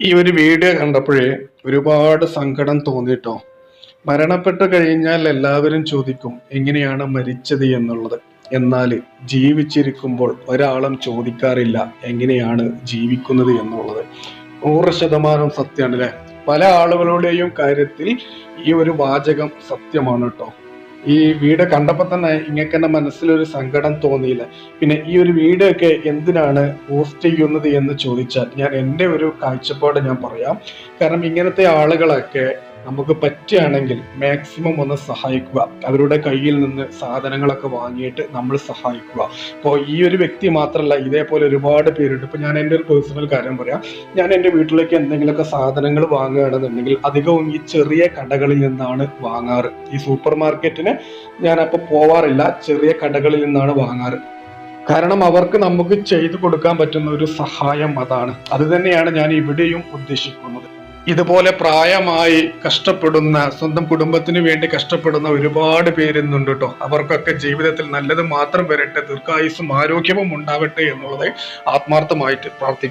ഈ ഒരു വീഡിയോ കണ്ടപ്പോഴേ ഒരുപാട് സങ്കടം തോന്നിയിട്ടോ. മരണപ്പെട്ട് കഴിഞ്ഞാൽ എല്ലാവരും ചോദിക്കും എങ്ങനെയാണ് മരിച്ചത് എന്നുള്ളത്? എന്നാൽ ജീവിച്ചിരിക്കുമ്പോൾ ഒരാളും ചോദിക്കാറില്ല എങ്ങനെയാണ് ജീവിക്കുന്നത് എന്നുള്ളത്? നൂറ് ശതമാനം സത്യമാണ് അല്ലെ പല ആളുകളുടെയും കാര്യത്തിൽ ഈ ഒരു വാചകം സത്യമാണ് കേട്ടോ. ഈ വീട് കണ്ടപ്പോൾ തന്നെ ഇങ്ങനെ തന്നെ മനസ്സിലൊരു സങ്കടം തോന്നിയില്ല. പിന്നെ ഈ ഒരു വീഡിയോ ഒക്കെ എന്തിനാണ് പോസ്റ്റ് ചെയ്യുന്നത് എന്ന് ചോദിച്ചാൽ ഞാൻ എന്റെ ഒരു കാഴ്ചപ്പാട് ഞാൻ പറയാം. കാരണം ഇങ്ങനത്തെ ആളുകളൊക്കെ നമുക്ക് പറ്റുകയാണെങ്കിൽ മാക്സിമം ഒന്ന് സഹായിക്കുക. അവരുടെ കയ്യിൽ നിന്ന് സാധനങ്ങളൊക്കെ വാങ്ങിയിട്ട് നമ്മൾ സഹായിക്കുക. അപ്പോൾ ഈ ഒരു വ്യക്തി മാത്രമല്ല ഇതേപോലെ ഒരുപാട് പേരുണ്ട്. ഇപ്പോൾ ഞാൻ എന്റെ ഒരു പേഴ്സണൽ കാര്യം പറയാം. ഞാൻ എന്റെ വീട്ടിലേക്ക് എന്തെങ്കിലുമൊക്കെ സാധനങ്ങൾ വാങ്ങുകയാണെന്നുണ്ടെങ്കിൽ അധികവും ഈ ചെറിയ കടകളിൽ നിന്നാണ് വാങ്ങാറ്. ഈ സൂപ്പർ മാർക്കറ്റിന് ഞാൻ അപ്പോൾ പോവാറില്ല. ചെറിയ കടകളിൽ നിന്നാണ് വാങ്ങാറ്. കാരണം അവർക്ക് നമുക്ക് ചെയ്തു കൊടുക്കാൻ പറ്റുന്ന ഒരു സഹായം അതാണ്. അത് തന്നെയാണ് ഞാൻ ഇവിടെയും ഉദ്ദേശിക്കുന്നത്. ഇതുപോലെ പ്രായമായി കഷ്ടപ്പെടുന്ന സ്വന്തം കുടുംബത്തിന് വേണ്ടി കഷ്ടപ്പെടുന്ന ഒരുപാട് പേരുന്നുണ്ട് കേട്ടോ. അവർക്കൊക്കെ ജീവിതത്തിൽ നല്ലത് മാത്രം വരട്ടെ ദീർഘായുസും ആരോഗ്യവും ഉണ്ടാവട്ടെ എന്നുള്ളത് ആത്മാർത്ഥമായിട്ട് പ്രാർത്ഥിക്കുന്നു.